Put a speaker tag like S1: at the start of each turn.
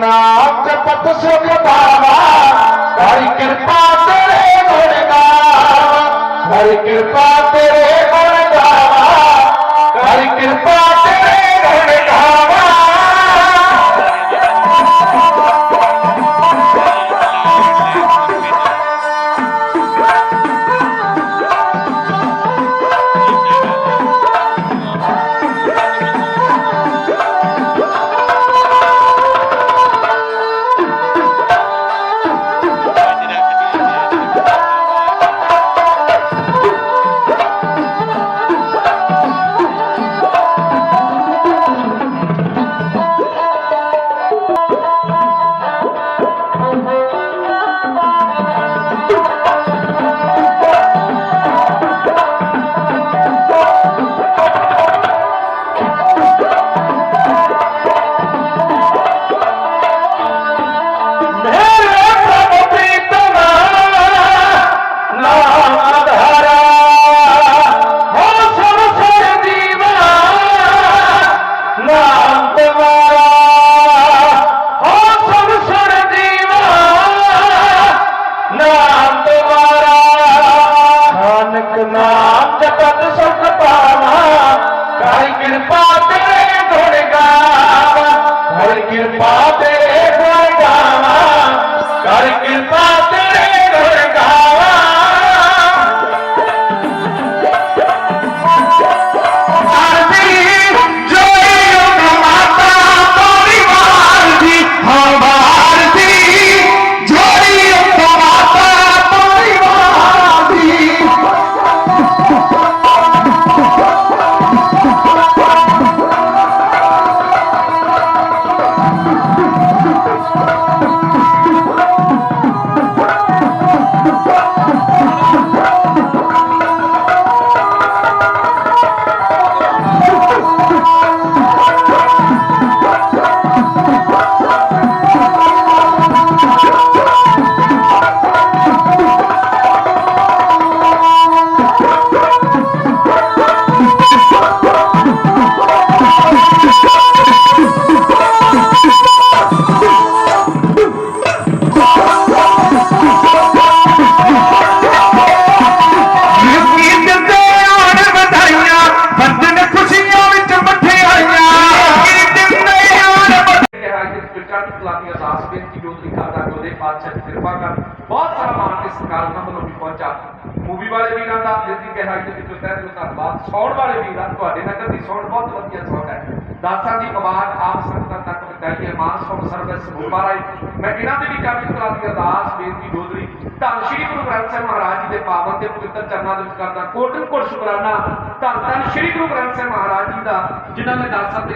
S1: ਨਾਮ ਜਪਤ ਸੁਖ ਭਾਵਾ ਹਰਿ ਕਿਰਪਾ ਤੇਰੇ ਮੋਰੇ ਨਾਮ ਜਪਤ ਸੁਖ ਪਾਵਾ ਕਾਈ ਕਿਰਪਾ ਤੇਰੇ
S2: ਕਿ ਚੜ੍ਹਦੀ ਕਲਾ ਅਰਦਾਸ ਬੇਨਤੀ ਜੋਤਰੀ ਕਰਦਾ ਕਿ ਪਾਤਸ਼ਾਹ ਦੀ ਕਿਰਪਾ ਕਰ, ਬਹੁਤ ਸਾਰਾ ਮਾਨ ਇਸ ਕਾਲਨਾ ਵੱਲੋਂ ਵੀ ਪਹੁੰਚਾ। ਮੂਵੀ ਵਾਲੇ ਵੀਰਾਂ ਦਾ ਦਿਲ ਦੀ ਗਹਿਰਾਈ ਦੇ ਵਿੱਚੋਂ ਤਹਿ ਦਿਲੋਂ ਧੰਨਵਾਦ। ਸੌਣ ਵਾਲੇ ਵੀਰਾਂ ਤੁਹਾਡੇ ਨਗਰ ਦੀ ਸੌਣ, ਬਹੁਤ ਵਧੀਆ ਸੌਣ ਹੈ। ਦਾਸਾਂ ਦੀ ਆਵਾਜ਼ ਆਪ ਸੰਗਤਾਂ ਤੱਕ ਪਹੁੰਚਾਈਏ ਮਾਨ ਸੌਣ ਸਰਵਿਸ ਮੁਬਾਰਕ ਮੈਂ ਇਹਨਾਂ ਦੇ ਵੀ ਚੜ੍ਹਦੀ ਕਲਾ ਦੀ ਅਰਦਾਸ, ਬੇਨਤੀ ਜੋਤਰੀ ਧੰਨ ਸ਼੍ਰੀ ਗੁਰੂ ਗ੍ਰੰਥ ਸਾਹਿਬ ਮਹਾਰਾਜ ਜੀ ਦੇ ਪਾਵਨ ਤੇ ਪਵਿੱਤਰ ਚਰਨਾਂ ਦੇ ਵਿੱਚ ਕਰਦਾ ਕੋਟਨ ਕੋਟ ਸ਼ੁਕਰਾਨਾ। ਧੰਨ ਧੰਨ ਸ਼੍ਰੀ ਗੁਰੂ ਗ੍ਰੰਥ ਸਾਹਿਬ ਮਹਾਰਾਜ ਜੀ ਦਾ, ਜਿਨ੍ਹਾਂ ਨੇ ਦਾਸਾਂ ਤੇ